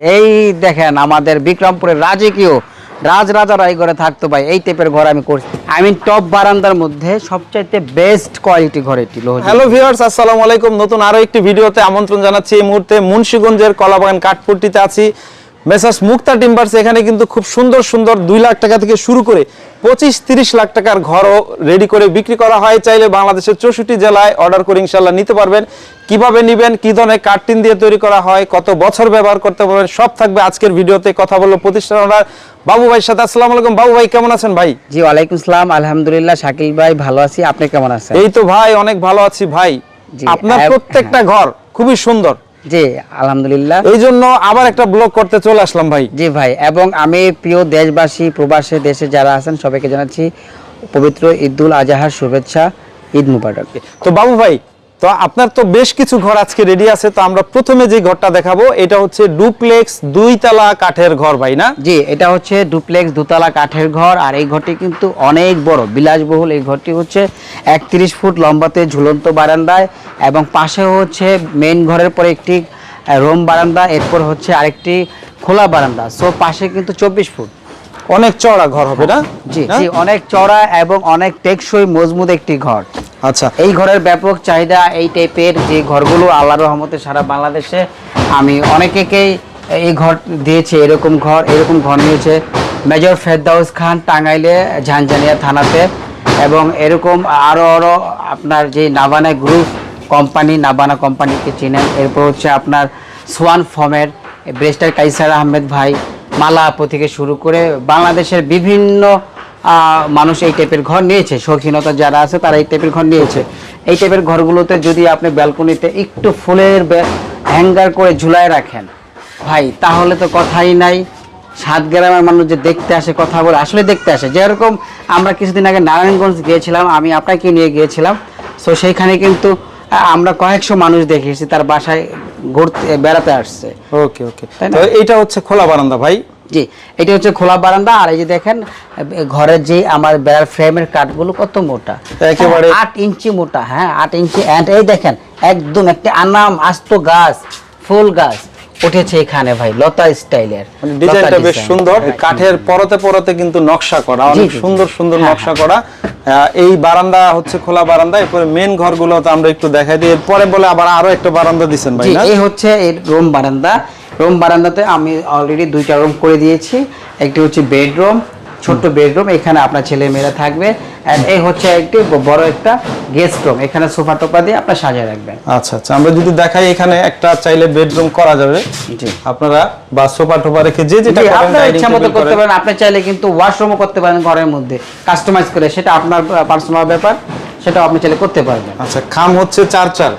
এই দেখেন আমাদের বিক্রমপুরের রাজকীয় রাজরাজারা এই ঘরে থাকতো ভাই, এই টাইপের ঘর আমি করছি। আই মিন টপ বারান্দার মধ্যে সবচাইতে বেস্ট কোয়ালিটি ঘর এটি হ্যালো ভিউয়ার্স আসসালামু আলাইকুম। নতুন আরও একটি ভিডিওতে আমন্ত্রণ জানাচ্ছি। এই মুহূর্তে মুন্সিগঞ্জের কলাবাগান কাঠপুরটিতে আছি। মেসার্স মুক্তা টিম্বার্স এখানে কিন্তু খুব সুন্দর সুন্দর দুই লাখ টাকা থেকে শুরু করে পঁচিশ তিরিশ লাখ টাকার ঘরও রেডি করে বিক্রি করা হয়। চাইলে বাংলাদেশের চৌষট্টি জেলায় অর্ডার করে ইনশাল্লাহ নিতে পারবেন। কীভাবে নিবেন কি ধরনের কার্টিন দিয়ে তৈরি করা হয় কত বছর ব্যবহার করতে পারবেন সব থাকবে আজকের ভিডিওতে। কথা বলব প্রতিষ্ঠান ওনার বাবু ভাইয়ের সাথে। আসসালামু আলাইকুম বাবু ভাই কেমন আছেন ভাই? জি ওয়ালাইকুম সালাম। আলহামদুলিল্লাহ শাকিল ভাই ভালো আছি। আপনি কেমন আছেন? এই তো ভাই অনেক ভালো আছি ভাই। আপনার প্রত্যেকটা ঘর খুবই সুন্দর। জি আলহামদুলিল্লাহ। এই জন্য আবার একটা ব্লগ করতে চলে আসলাম ভাই। জি ভাই এবং আমি প্রিয় দেশবাসী প্রবাসী দেশে যারা আছেন সবাইকে জানাচ্ছি পবিত্র ঈদুল আজহার শুভেচ্ছা ঈদ মুবারক। তো বাবু ভাই তো আপনার তো বেশ কিছু ঘর আজকে রেডি আছে, তো আমরা প্রথমে যে ঘরটা দেখাবো, এটা হচ্ছে ডুপ্লেক্স দুই তলা কাঠের ঘর ভাই, না? জি, এটা হচ্ছে ডুপ্লেক্স দুতলা কাঠের ঘর, আর এই ঘরটি কিন্তু অনেক বড়, বিলাসবহুল। এই ঘরটি হচ্ছে একত্রিশ ফুট লম্বাতে ঝুলন্ত বারান্দায় এবং পাশে হচ্ছে মেন ঘরের পরে একটি রোম বারান্দা, এরপর হচ্ছে আরেকটি খোলা বারান্দা। সো পাশে কিন্তু চব্বিশ ফুট। অনেক চড়া ঘর হবে না? জি জি অনেক চড়া এবং অনেক টেকসই মজবুত একটি ঘর। আচ্ছা। এই ঘরের ব্যাপক চাহিদা এই টাইপের যে ঘরগুলো আল্লাহর রহমতে সারা বাংলাদেশে আমি অনেকেকেই এই ঘর দিয়েছে এরকম ঘর এরকম ঘর নিয়েছে। মেজর ফেরদাউস খান টাঙ্গাইলে ঝানঝানিয়া থানাতে এবং এরকম আরও আরও আপনার যে নাবানা গ্রুপ কোম্পানি নাবানা কোম্পানিকে চিনেন। এরপর হচ্ছে আপনার সোয়ান ফর্মের ব্রেস্টার কাইসার আহমেদ ভাই মালা থেকে শুরু করে বাংলাদেশের বিভিন্ন মানুষ এই টাইপের ঘর নিয়েছে। শৌখিনতা যারা আছে তারা এই টাইপের ঘর নিয়েছে। এই টাইপের ঘরগুলোতে যদি আপনি ব্যালকনিতে একটু ফুলের হ্যাঙ্গার করে ঝুলায় রাখেন, ভাই, তাহলে তো কথাই নাই। সাত গ্রামের মানুষ যে দেখতে আসে, কথা বলে আসলে দেখতে আসে। যেরকম আমরা কিছুদিন আগে নারায়ণগঞ্জ গিয়েছিলাম, আমি আপনাকে নিয়ে গিয়েছিলাম। তো সেইখানে কিন্তু আমরা কয়েকশো মানুষ দেখেছি তার বাসায় ঘুরতে বেড়াতে আসছে। ওকে ওকে? তো এটা হচ্ছে খোলা বারান্দা ভাই। জি এটা হচ্ছে খোলা বারান্দা আর এই যে দেখেন ঘরের যে আমার বেড়ার ফ্রেমের কাঠগুলো কত মোটা। একেবারে- হ্যাঁ, আট ইঞ্চি মোটা হ্যাঁ আট ইঞ্চি অ্যান্ড এই দেখেন একদম একটা আনাম আস্ত গাছ ফুল গাছ। উঠেছে এখানে ভাই লতা স্টাইলের মানে ডিজাইনটা বেশ সুন্দর কাঠের পরতে পরতে কিন্তু নকশা করা অনেক। সুন্দর সুন্দর হ্যাঁ, নকশা করা। আহ, এই বারান্দা হচ্ছে খোলা বারান্দা এরপরে মেন ঘরগুলো তো আমরা একটু দেখাই দিই। এরপরে বলে আবার আরও একটা বারান্দা দিছেন ভাই না? এই হচ্ছে এই রুম বারান্দা। রুম বারান্দাতে আমি অলরেডি দুইটা রুম করে দিয়েছি। একটি হচ্ছে বেডরুম ছোট্ট বেডরুম এখানে আপনার ছেলে মেয়েরা থাকবে। এই হচ্ছে একটি বড় একটা গেস্ট রুম এখানে সোফা টোফা দিয়ে আপনার সাজিয়ে রাখবেন। আচ্ছা আচ্ছা আমরা যদি দেখাই এখানে একটা চাইলে বেডরুম করা যাবে। জি। আপনারা বা সোফা টোফা রেখে যে যেটা আপনার ইচ্ছা মতো করতে পারেন। আপনি চাইলে কিন্তু ওয়াশরুমও করতে পারেন ঘরের মধ্যে কাস্টমাইজ করে সেটা আপনার পার্সোনাল ব্যাপার সেটা আপনি চাইলে করতে পারবেন। আচ্ছা খাম হচ্ছে চার চার।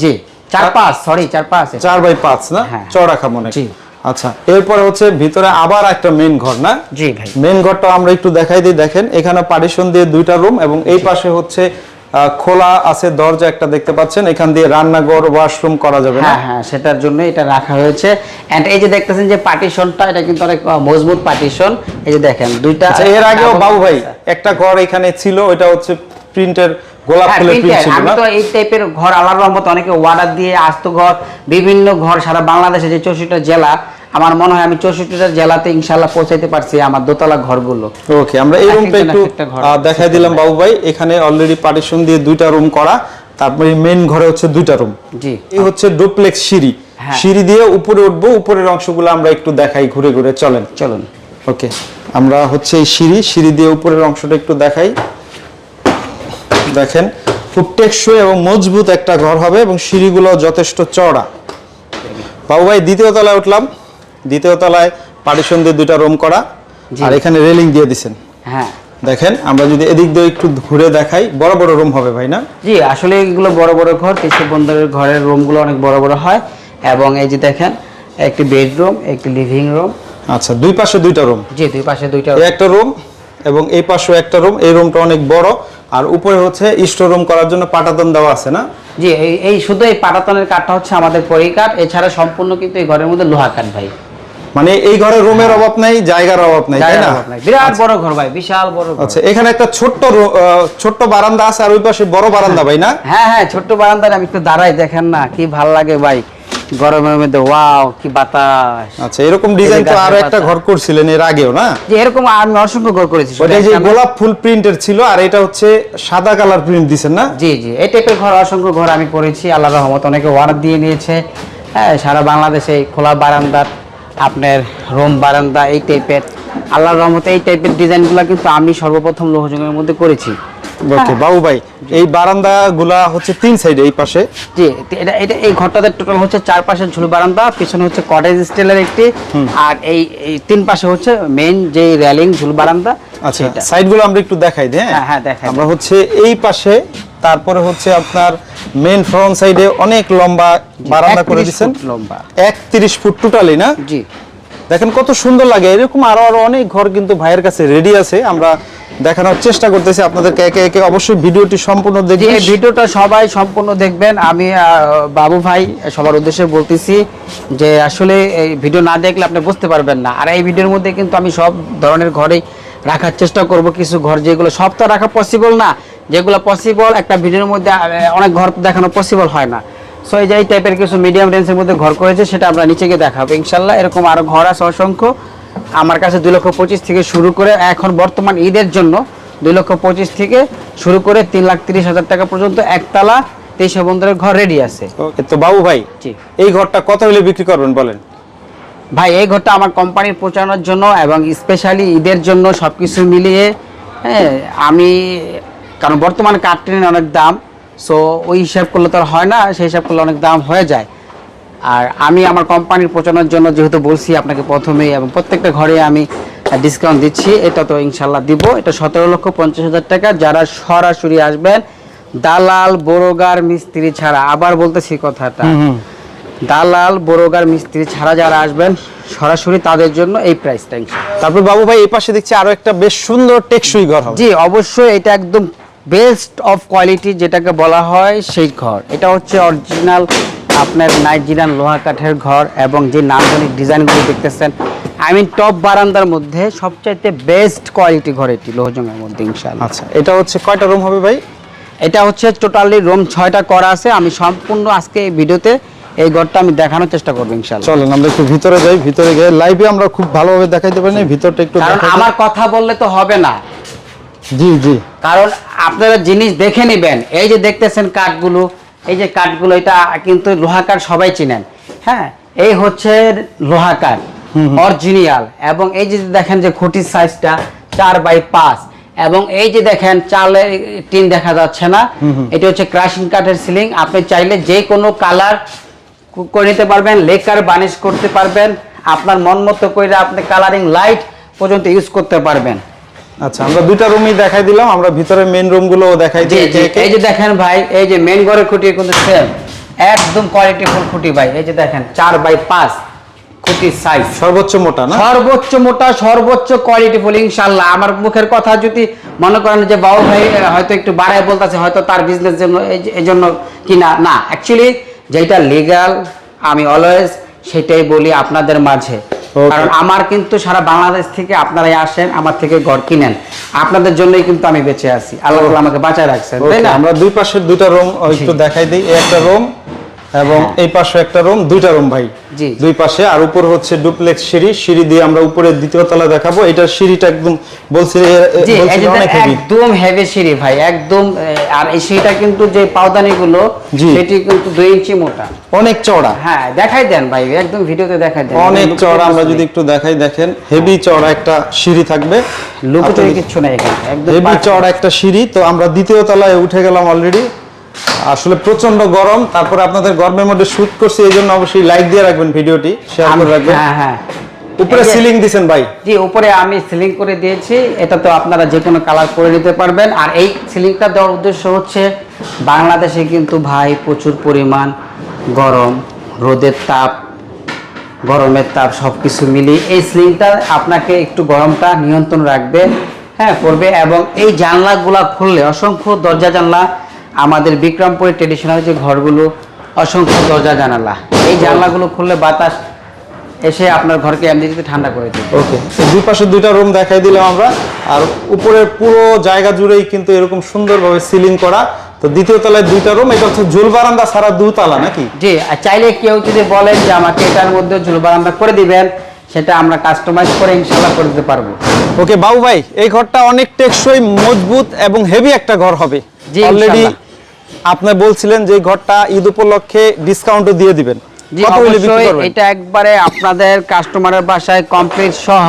জি চার পাঁচ সরি চার পাঁচ। চার বাই পাঁচ না? হ্যাঁ। চড়া খাম অনেক। জি। আচ্ছা এরপরে হচ্ছে ভিতরে আবার একটা মেন ঘর না? জি ভাই। মেন ঘরটা আমরা একটু দেখাই দিই দেখেন এখানে পার্টিশন দিয়ে দুইটা রুম এবং এই পাশে হচ্ছে খোলা আছে দরজা একটা দেখতে পাচ্ছেন এখান দিয়ে রান্নাঘর ওয়াশরুম করা যাবে না? হ্যাঁ হ্যাঁ সেটার জন্য এটা রাখা হয়েছে। এন্ড এই যে দেখতেছেন যে পার্টিশনটা এটা কিন্তু অনেক মজবুত পার্টিশন এই যে দেখেন দুইটা আচ্ছা এর আগেও বাবু ভাই একটা ঘর এখানে ছিল ওটা হচ্ছে প্রিন্টের গোলাপ হ্যাঁ, ফুলের প্রিন্ট ছিল আমি তো এই টাইপের ঘর আল্লাহর রহমত অনেকে অর্ডার দিয়ে আস্ত ঘর বিভিন্ন ঘর সারা বাংলাদেশে যে চৌষট্টিটা জেলা আমার মনে হয় আমি চৌষট্টিটা জেলাতে ইনশাল্লাহ পৌঁছাইতে পারছি আমার দোতলা ঘরগুলো। ওকে আমরা এই রুমটা একটু দেখাই দিলাম বাবু ভাই এখানে অলরেডি পার্টিশন দিয়ে দুইটা রুম করা। তারপরে মেন ঘরে হচ্ছে দুইটা রুম জি। এই হচ্ছে ডুপ্লেক্স সিঁড়ি। হ্যাঁ। সিঁড়ি দিয়ে উপরে উঠবো উপরের অংশগুলো আমরা একটু দেখাই ঘুরে ঘুরে চলেন। চলুন। ওকে আমরা হচ্ছে এই সিঁড়ি। সিঁড়ি দিয়ে উপরের অংশটা একটু দেখাই। দেখেন খুব টেকসই এবং মজবুত একটা ঘর হবে এবং সিঁড়িগুলো যথেষ্ট চওড়া। বাবু ভাই দ্বিতীয় তলায় উঠলাম। দ্বিতীয় তলায় পার্টিশন দিয়ে দুইটা রুম করা। আর এখানে রেলিং দিয়ে দিছেন। হ্যাঁ। দেখেন আমরা যদি এদিক দিয়ে একটু ঘুরে দেখাই বড় বড় রুম হবে ভাই না? জি আসলে এগুলো বড় বড় ঘর কৃষি বন্দরের ঘরের রুমগুলো অনেক বড় বড় হয়। এবং এই যে দেখেন একটি বেডরুম একটি লিভিং রুম। আচ্ছা দুই পাশে দুইটা রুম। জি দুই পাশে দুইটা একটা রুম এবং এই পাশেও একটা রুম। এই রুমটা অনেক বড়। আর উপরে হচ্ছে স্টোর রুম করার জন্য পাটাতন দেওয়া আছে না? জি এই শুধু এই পাটাতনের কাঠটা হচ্ছে আমাদের পরিকাঠ এছাড়া সম্পূর্ণ কিন্তু এই ঘরের মধ্যে লোহা কাঠ ভাই। মানে এই ঘরে রুমের অভাব নাই জায়গার অভাব নাই তাই না? বিরাট বড় ঘর ভাই বিশাল বড় ঘর। আচ্ছা এখানে একটা ছোট্ট ছোট্ট বারান্দা আছে আর ওই পাশে বড় বারান্দা ভাই না? হ্যাঁ হ্যাঁ ছোট্ট বারান্দায় আমি একটু দাঁড়াই দেখেন না কি ভালো লাগে ভাই। গরমের মধ্যে ওয়াও কি বাতাস। আচ্ছা এরকম ডিজাইন তো আরও একটা ঘর করছিলেন এর আগেও না? যে এরকম আমি অসংখ্য ঘর করেছি ওটা যে গোলাপ ফুল প্রিন্টের ছিল আর এটা হচ্ছে সাদা কালার প্রিন্ট দিছেন না? জি জি এই টাইপের ঘর অসংখ্য ঘর আমি করেছি আল্লাহ রহমত অনেকে অর্ডার দিয়ে নিয়েছে। হ্যাঁ সারা বাংলাদেশে খোলা বারান্দার আপনার রুম বারান্দা এই টাইপের আল্লাহর রহমতে এই টাইপের ডিজাইনগুলো কিন্তু আমি সর্বপ্রথম লোহজঙ্গের মধ্যে করেছি। ওকে বাবু ভাই এই বারান্দা গুলা হচ্ছে তিন সাইডে এই পাশে? জি এটা এটা এই ঘরটাতে টোটাল হচ্ছে চার পাশে ঝুল বারান্দা পিছনে হচ্ছে কটেজ স্টাইলের একটি আর এই এই তিন পাশে হচ্ছে মেইন যে রেলিং ঝুল বারান্দা আচ্ছা সেটা। সাইডগুলো আমরা একটু দেখাই দিই হ্যাঁ, হ্যাঁ, দেখাই। আমরা হচ্ছে এই পাশে তারপরে হচ্ছে আপনার মেইন ফ্রন্ট সাইডে অনেক লম্বা বারান্দা করে 31 দিচ্ছেন লম্বা। একত্রিশ ফুট টোটালি না? জি। দেখেন কত সুন্দর লাগে এরকম আরও আরও অনেক ঘর কিন্তু ভাইয়ের কাছে রেডি আছে আমরা দেখানোর চেষ্টা করতেছি আপনাদেরকে। একে একে অবশ্যই ভিডিওটি সম্পূর্ণ দেখবেন। এই ভিডিওটা সবাই সম্পূর্ণ দেখবেন। আমি বাবু ভাই, সবার উদ্দেশ্যে বলতেছি যে আসলে এই ভিডিও না দেখলে আপনি বুঝতে পারবেন না। আর এই ভিডিওর মধ্যে কিন্তু আমি সব ধরনের ঘরেই রাখার চেষ্টা করব। কিছু ঘর যেগুলো সব তো রাখা পসিবল না, যেগুলো পসিবল একটা ভিডিওর মধ্যে অনেক ঘর দেখানো পসিবল হয় না। সো এই যে টাইপের কিছু মিডিয়াম রেঞ্জের মধ্যে ঘর করেছে, সেটা আমরা নিচে গিয়ে দেখাবো। ইনশাল্লাহ এরকম আরও ঘর আছে অসংখ্য। আমার কাছে দুই লক্ষ পঁচিশ থেকে শুরু করে এখন বর্তমান ঈদের জন্য দুই লক্ষ পঁচিশ থেকে শুরু করে তিন লাখ তিরিশ হাজার টাকা পর্যন্ত একতলা তেইশ বন্ধুরের ঘর রেডি আছে। তো বাবু ভাই এই ঘরটা কত হলে বিক্রি করবেন বলেন? ভাই এই ঘরটা আমার কোম্পানির পৌঁছানোর জন্য এবং স্পেশালি ঈদের জন্য সব কিছু মিলিয়ে হ্যাঁ আমি কারণ বর্তমানে কাঠটিনের অনেক দাম সো ওই হিসাব করলে তো আর হয় না সেই হিসাব করলে অনেক দাম হয়ে যায়। আর আমি আমার কোম্পানির পৌঁছানোর জন্য যেহেতু বলছি আপনাকে প্রথমেই এবং প্রত্যেকটা ঘরে আমি ডিসকাউন্ট দিচ্ছি এটা তো ইনশাল্লাহ দিব। এটা সতেরো লক্ষ পঞ্চাশ হাজার টাকা। যারা সরাসরি আসবেন দালাল বড়গার মিস্ত্রি ছাড়া আবার বলতেছি কথাটা। দালাল বড়গার মিস্ত্রি ছাড়া যারা আসবেন সরাসরি তাদের জন্য এই প্রাইসটা তারপর বাবু ভাই এই পাশে দেখছি আরও একটা বেশ সুন্দর টেকসই ঘর হবে। জি অবশ্যই এটা একদম বেস্ট অফ কোয়ালিটি যেটাকে বলা হয় সেই ঘর। এটা হচ্ছে অরিজিনাল আপনার নাইজেরিয়ান লোহা কাঠের ঘর এবং যে নান্দনিক ডিজাইনগুলো দেখতেছেন আই মিন টপ বারান্দার মধ্যে সবচাইতে বেস্ট কোয়ালিটি ঘর এটি লোহজঙ্গের মধ্যে ইনশাআল্লাহ। আচ্ছা এটা হচ্ছে কয়টা রুম হবে ভাই? এটা হচ্ছে টোটালি রুম ছয়টা করা আছে। আমি সম্পূর্ণ আজকে এই ভিডিওতে এই ঘরটা আমি দেখানোর চেষ্টা করব ইনশাআল্লাহ। চলেন আমরা একটু ভিতরে যাই ভিতরে গিয়ে লাইভে আমরা খুব ভালোভাবে দেখাইতে পারি ভিতরটা একটু কারণ আমার কথা বললে তো হবে না। জি জি। কারণ আপনারা জিনিস দেখে নেবেন। এই যে দেখতেছেন কাঠগুলো এই যে কাঠগুলো এটা কিন্তু লোহা কাঠ সবাই চিনেন। হ্যাঁ এই হচ্ছে লোহা কাঠ অরিজিনাল। এবং এই যে দেখেন যে খুঁটির সাইজটা চার বাই পাঁচ। এবং এই যে দেখেন চালের টিন দেখা যাচ্ছে না। এটা হচ্ছে ক্রাশিং কাঠের সিলিং। আপনি চাইলে যে কোনো কালার করে নিতে পারবেন লেকার বানিশ করতে পারবেন। আপনার মন মতো করে আপনি কালারিং লাইট পর্যন্ত ইউজ করতে পারবেন। আচ্ছা আমরা দুইটা রুমই দেখাই দিলাম আমরা ভিতরে মেন রুমগুলো দেখাই দিই। এই যে দেখেন ভাই এই যে মেন ঘরের খুঁটি কিন্তু সেম একদম কোয়ালিটি ফুল খুঁটি ভাই এই যে দেখেন চার বাই পাঁচ খুঁটির সাইজ সর্বোচ্চ মোটা না? সর্বোচ্চ মোটা সর্বোচ্চ কোয়ালিটি ফুল ইনশাল্লাহ আমার মুখের কথা যদি মনে করেন যে বাবু ভাই হয়তো একটু বাড়ায় বলতেছে হয়তো তার বিজনেস জন্য এই- জন্য কিনা না। অ্যাকচুয়ালি যেটা লিগ্যাল আমি অলওয়েজ সেটাই বলি আপনাদের মাঝে. কারণ আমার কিন্তু সারা বাংলাদেশ থেকে আপনারাই আসেন আমার থেকে ঘর কিনেন। আপনাদের জন্যই কিন্তু আমি বেঁচে আছি। আল্লাহ আমাকে বাঁচায় রাখছেন তাই না? আমরা দুই পাশের দুইটা রুম একটু দেখাই দিই। একটা রুম এবং এই পাশে একটা রুম দুইটা রুম ভাই। দুই পাশে আর উপর হচ্ছে ডুপ্লেক্স সিঁড়ি। সিঁড়ি দিয়ে আমরা উপরে দ্বিতীয় তলা দেখাবো। এটা সিঁড়িটা একদম বলছি একদম হেভি সিঁড়ি ভাই একদম আর এই সিঁড়িটা কিন্তু যে পাওদানি গুলো সেটি কিন্তু দুই ইঞ্চি মোটা। অনেক চওড়া। হ্যাঁ দেখাই দেন ভাই একদম ভিডিওতে দেখাই দেন। অনেক চওড়া আমরা যদি একটু দেখাই দেখেন হেভি চওড়া একটা সিঁড়ি থাকবে। লুকোচুরি কিছু নেই এখানে একদম হেভি। চওড়া একটা সিঁড়ি। তো আমরা দ্বিতীয় তলায় উঠে গেলাম অলরেডি আসলে প্রচণ্ড গরম তারপরে আপনাদের গরমের মধ্যে শুট করছি এই জন্য অবশ্যই লাইক দিয়ে রাখবেন ভিডিওটি শেয়ার করে রাখবেন। হ্যাঁ হ্যাঁ। উপরে সিলিং দিছেন ভাই। জি উপরে আমি সিলিং করে দিয়েছি এটা তো আপনারা যে কোনো কালার করে নিতে পারবেন। আর এই সিলিংটা দেওয়ার উদ্দেশ্য হচ্ছে বাংলাদেশে কিন্তু ভাই প্রচুর পরিমাণ গরম রোদের তাপ গরমের তাপ সব কিছু মিলিয়ে এই সিলিংটা আপনাকে একটু গরমটা নিয়ন্ত্রণ রাখবে হ্যাঁ করবে। এবং এই জানলাগুলা খুললে অসংখ্য দরজা জানলা আমাদের বিক্রমপুরের ট্রেডিশনাল যে ঘরগুলো অসংখ্য দরজা জানালা। এই জানলাগুলো খুললে বাতাস এসে আপনার ঘরকে এমনিতে ঠান্ডা করে দিই ওকে দুই পাশে দুইটা রুম দেখাই দিলাম আমরা। আর উপরের পুরো জায়গা জুড়েই কিন্তু এরকম সুন্দরভাবে সিলিং করা। তো দ্বিতীয় তলায় দুইটা রুম এটা হচ্ছে ঝুল বারান্দা ছাড়া দুতলা নাকি? জি আর চাইলে কেউ যদি বলেন যে আমাকে এটার মধ্যে ঝুল বারান্দা করে দিবেন সেটা আমরা কাস্টমাইজ করে ইনশাল্লাহ করে দিতে পারব। ওকে বাবু ভাই এই ঘরটা অনেক টেকসই মজবুত এবং হেভি একটা ঘর হবে। জি, অলরেডি। আপনি বলছিলেন যে ঘরটা ঈদ উপলক্ষে ডিসকাউন্টও দিয়ে দিবেন? এটা একবারে আপনাদের কাস্টমারের বাসায় কমপ্লিট সহ।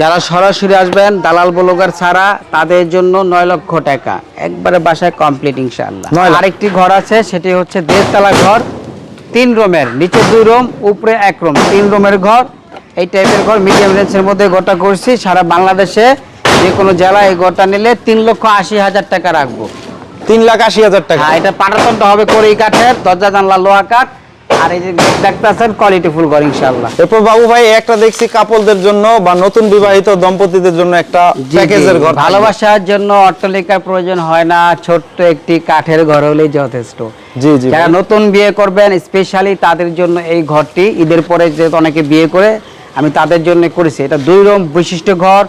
যারা সরাসরি আসবেন দালাল বলগার ছাড়া তাদের জন্য নয় লক্ষ টাকা। একবারে বাসায় কমপ্লিট লাখ। আরেকটি ঘর আছে সেটি হচ্ছে দেড়তলা ঘর। তিন রুমের নিচে দুই রুম উপরে এক রুম। তিন রুমের ঘর। এই টাইপের ঘর মিডিয়াম রেঞ্জের মধ্যে ঘরটা করছি। সারা বাংলাদেশে যে কোনো জেলায় এই ঘরটা নিলে তিন লক্ষ আশি হাজার টাকা রাখব। তিন লাখ আশি হাজার টাকা। হ্যাঁ এটা পাটাতনটা হবে কড়ি কাঠের দরজা জানলা লোহা কাঠ আর এই যে দেখতেছেন কোয়ালিটি ফুল ঘর ইনশাল্লাহ এরপর বাবু ভাই একটা দেখছি কাপলদের জন্য বা নতুন বিবাহিত দম্পতিদের জন্য একটা প্যাকেজের ঘর। ভালোবাসার জন্য অট্টালিকার প্রয়োজন হয় না ছোট্ট একটি কাঠের ঘর হলেই যথেষ্ট। জি জি যারা নতুন বিয়ে করবেন স্পেশালি তাদের জন্য এই ঘরটি ঈদের পরে যেহেতু অনেকে বিয়ে করে আমি তাদের জন্য করেছি। এটা দুই রুম বিশিষ্ট ঘর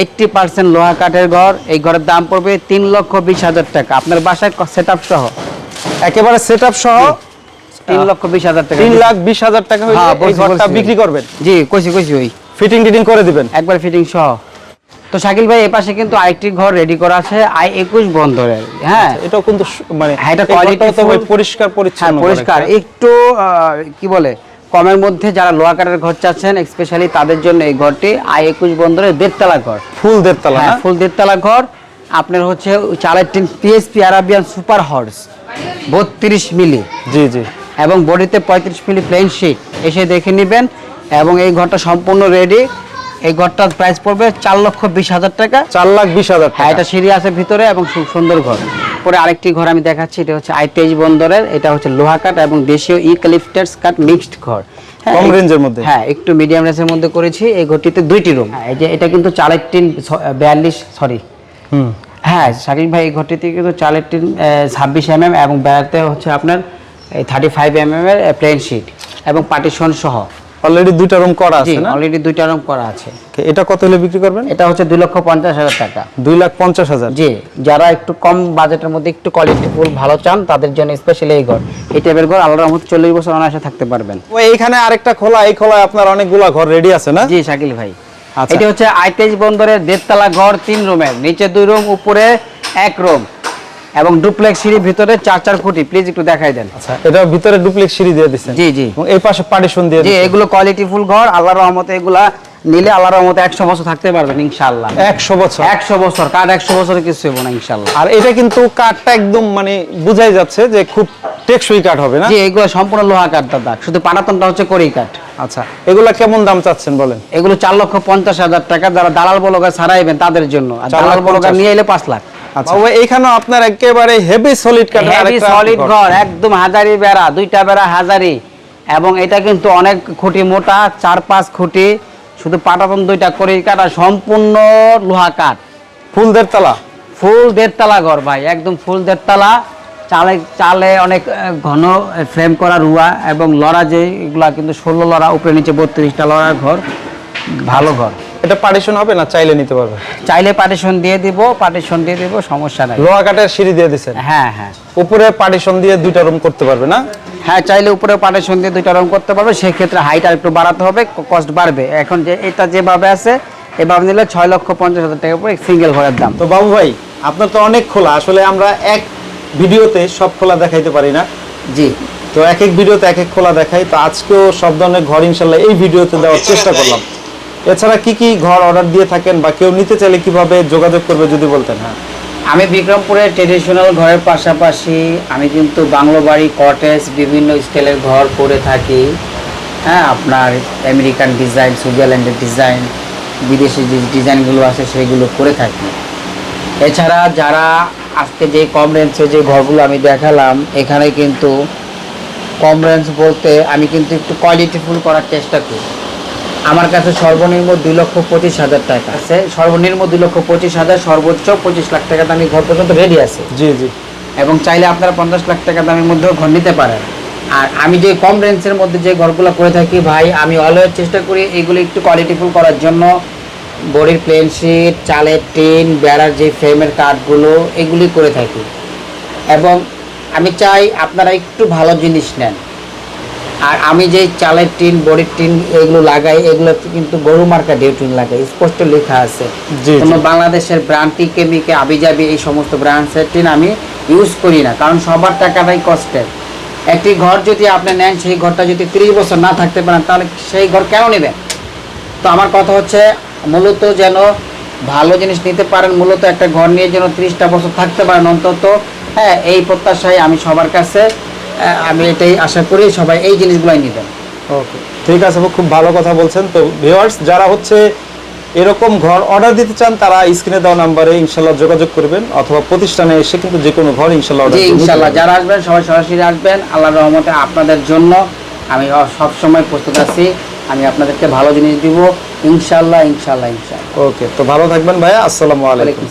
এইটটি পার্সেন্ট লোহা কাঠের ঘর এই ঘরের দাম পড়বে তিন লক্ষ বিশ হাজার টাকা। আপনার বাসায় সেট আপ সহ? একেবারে সেট আপ সহ তিন লক্ষ বিশ হাজার টাকা। তিন লাখ বিশ হাজার টাকা হ্যাঁ, এই ঘরটা বিক্রি করবেন? জি কইছি কইছি ওই ফিটিং টিটিং করে দিবেন? একবার ফিটিং সহ। তো শাকিল ভাই এপাশে কিন্তু আরেকটি ঘর রেডি করা আছে আই একুশ বন্ধরের হ্যাঁ। এটাও কিন্তু মানে হ্যাঁ, এটা full- পরিষ্কার হ্যাঁ পরিচ্ছন্ন পরিষ্কার। একটু কি বলে? কমের মধ্যে যারা লোহা কাঠের ঘর চাচ্ছেন স্পেশালি তাদের জন্য এই ঘরটি আই একুশ বন্দরের দেড়তলা ঘর। ফুল দেড়তলা হ্যাঁ ফুল দেড়তলা ঘর। আপনার হচ্ছে চালের tin PSP Arabian super horse বত্রিশ মিলি। জি জি। এবং বডিতে পঁয়ত্রিশ মিলি প্লেন শিট এসে দেখে নেবেন এবং এই ঘরটা সম্পূর্ণ রেডি এই ঘরটার প্রাইস পড়বে চার লক্ষ বিশ হাজার টাকা। চার লাখ বিশ হাজার হ্যাঁ টাকা। এটা সিঁড়ি আছে ভিতরে এবং খুব সুন্দর ঘর। পরে আরেকটি ঘর আমি দেখাচ্ছি এটা হচ্ছে আইতেজ বন্দরের এটা হচ্ছে লোহা কাঠ এবং দেশীয় ইউক্যালিপটাস কাঠ মিক্সড ঘর। হ্যাঁ, কম রেঞ্জের মধ্যে? হ্যাঁ একটু মিডিয়াম রেঞ্জের মধ্যে করেছি এই ঘরটিতে দুইটি রুম এই যে এটা কিন্তু চালের টিন বিয়াল্লিশ সরি হুম। হ্যাঁ শাকিল ভাই এই ঘরটিতে কিন্তু চালের টিন ছাব্বিশ এম এম এবং বেড়াতে হচ্ছে আপনার এই থার্টি ফাইভ এম এম এর প্লেন শিট এবং পার্টিশন সহ। অলরেডি দুইটা রুম করা আছে না? অলরেডি দুইটা রুম করা আছে। এটা কত হলে বিক্রি করবেন? এটা হচ্ছে দুই লক্ষ পঞ্চাশ হাজার টাকা। দুই লাখ পঞ্চাশ হাজার? জি যারা একটু কম বাজেটের মধ্যে একটু কোয়ালিটি ফুল ভালো চান তাদের জন্য স্পেশালি এই ঘর। এই টাইপের ঘর আল্লাহর রহমত চল্লিশ বছর অনায়াসে থাকতে পারবেন। ও এইখানে আরেকটা খোলা এই খোলায় আপনার অনেকগুলা ঘর রেডি আছে না? জি শাকিল ভাই। আচ্ছা। এটি হচ্ছে আইতেজ বন্দরের দেড়তলা ঘর তিন রুমের নিচে দুই রুম উপরে এক রুম এবং ডুপ্লেক্স সিঁড়ির ভিতরে চার চার ফুটি। প্লিজ একটু দেখাই দেন। আচ্ছা এটা ভিতরে ডুপ্লেক্স সিঁড়ি দিয়ে দিচ্ছেন? জি জি। এই পাশে পার্টিশন দিয়ে জি এগুলো কোয়ালিটি ফুল ঘর। আল্লাহর রহমতে এগুলা নিলে আল্লাহর রহমতে একশো বছর থাকতে পারবেন ইনশাআল্লাহ। একশো বছর? একশো বছর। কাঠ একশো বছরের কিছু হব না ইনশাআল্লাহ। আর এটা কিন্তু কাঠটা একদম মানে বুঝাই যাচ্ছে যে খুব টেকসই কাঠ হবে না? জি এগুলো সম্পূর্ণ লোহা কাঠ দাদা। শুধু পানাতনটা হচ্ছে কড়ি কাঠ। আচ্ছা এগুলা কেমন দাম চাচ্ছেন বলেন? এগুলো চার লক্ষ পঞ্চাশ হাজার টাকা। যারা দালাল বলগা ছাড়াইবেন তাদের জন্য। আর দালাল বলগা নিয়ে এলে পাঁচ লাখ। বাবু, এইখানেও আপনার একেবারে হেভি সলিড কাঠ হেভি সলিড ঘর। একদম হাজারি বেড়া দুইটা বেড়া হাজারি। এবং এটা কিন্তু অনেক খুঁটি মোটা চার পাঁচ খুঁটি শুধু পাটাতন দুইটা করে কাটা সম্পূর্ণ লোহা কাঠ। ফুল দেড়তলা? ফুল দেড়তলা ঘর ভাই একদম ফুল দেড়তলা। চালে চালে অনেক ঘন ফ্রেম করা রুয়া এবং লড়া যে এগুলা কিন্তু ষোলো লড়া উপরে নিচে বত্রিশটা লড়ার ঘর ভালো ঘর। এটা পার্টিশন হবে না চাইলে নিতে পারবে? চাইলে পার্টিশন দিয়ে দিব পার্টিশন দিয়ে দিব সমস্যা নাই। লোহা কাঠের সিঁড়ি দিয়ে দিচ্ছেন হ্যাঁ হ্যাঁ। উপরে পার্টিশন দিয়ে দুইটা রুম করতে পারবে না? হ্যাঁ চাইলে উপরে পার্টিশন দিয়ে দুইটা রং করতে পারবে সেক্ষেত্রে হাইট আর একটু বাড়াতে হবে কস্ট বাড়বে। এখন যে এটা যেভাবে আছে এভাবে নিলে ছয় লক্ষ পঞ্চাশ হাজার টাকা পরে সিঙ্গেল ঘরের দাম। তো বাবু ভাই আপনার তো অনেক খোলা আসলে আমরা এক ভিডিওতে সব খোলা দেখাইতে পারি না। জি। তো এক এক ভিডিওতে এক এক খোলা দেখাই তো আজকেও সব ধরনের ঘর ইনশাল্লাহ এই ভিডিওতে দেওয়ার চেষ্টা করলাম। এছাড়া কি কি ঘর অর্ডার দিয়ে থাকেন বা কেউ নিতে চাইলে কীভাবে যোগাযোগ করবে যদি বলতেন হ্যাঁ? আমি বিক্রমপুরের ট্রেডিশনাল ঘরের পাশাপাশি আমি কিন্তু বাংলো বাড়ি কটেজ বিভিন্ন স্টাইলের ঘর করে থাকি। হ্যাঁ আপনার আমেরিকান ডিজাইন সুইজারল্যান্ডের ডিজাইন বিদেশি যে ডিজাইনগুলো আছে সেগুলো করে থাকি। এছাড়া যারা আজকে যে কম রেঞ্জে যে ঘরগুলো আমি দেখালাম, এখানে কিন্তু কম রেঞ্জ বলতে আমি কিন্তু একটু কোয়ালিটিফুল করার চেষ্টা করি। আমার কাছে সর্বনিম্ন দুই লক্ষ পঁচিশ হাজার টাকা আছে। সর্বনিম্ন দুই লক্ষ পঁচিশ হাজার সর্বোচ্চ পঁচিশ লাখ টাকা দামি ঘর পর্যন্ত রেডি আছে। জি জি। এবং চাইলে আপনারা পঞ্চাশ লাখ টাকা দামের মধ্যেও ঘর নিতে পারেন। আর আমি যে কম রেঞ্জের মধ্যে যে ঘরগুলো করে থাকি ভাই আমি অলওয়েজ চেষ্টা করি এগুলো একটু কোয়ালিটিফুল করার জন্য। বডির প্লেন শিট চালের টিন বেড়ার যে ফ্রেমের কাঠগুলো এগুলি করে থাকি। এবং আমি চাই আপনারা একটু ভালো জিনিস নেন। আর আমি যে চালের টিন বড়ির টিন এগুলো লাগাই এগুলো কিন্তু গরু মার্কা ডিউ টিন লাগাই স্পষ্ট লেখা আছে। কোনো বাংলাদেশের ব্র্যান্ডটি কেমিকে আবিজাবি এই সমস্ত ব্র্যান্ডসের টিন আমি ইউজ করি না কারণ সবার টাকাটাই কষ্টের। একটি ঘর যদি আপনি নেন সেই ঘরটা যদি তিরিশ বছর না থাকতে পারেন তাহলে সেই ঘর কেন নেবেন? তো আমার কথা হচ্ছে মূলত যেন ভালো জিনিস নিতে পারেন মূলত একটা ঘর নিয়ে যেন ত্রিশটা বছর থাকতে পারেন অন্তত হ্যাঁ এই প্রত্যাশায় আমি সবার কাছে আমি এটাই আশা করি সবাই এই জিনিসগুলোই নেবেন। ওকে ঠিক আছে খুব ভালো কথা বলছেন। তো ভিউয়ার্স যারা হচ্ছে এরকম ঘর অর্ডার দিতে চান তারা স্ক্রিনে দেওয়া নাম্বারে ইনশাল্লাহ যোগাযোগ করবেন অথবা প্রতিষ্ঠানে এসে কিন্তু যে কোনো ঘর ইনশাল্লাহ ইনশাল্লাহ। যারা আসবেন সবাই সরাসরি আসবেন। আল্লাহর রহমতে আপনাদের জন্য আমি সব সময় প্রস্তুত আছি। আমি আপনাদেরকে ভালো জিনিস দিব। ইনশাল্লাহ ইনশাল্লাহ ইনশাল্লাহ। ওকে তো ভালো থাকবেন ভাইয়া। আসসালামু আলাইকুম।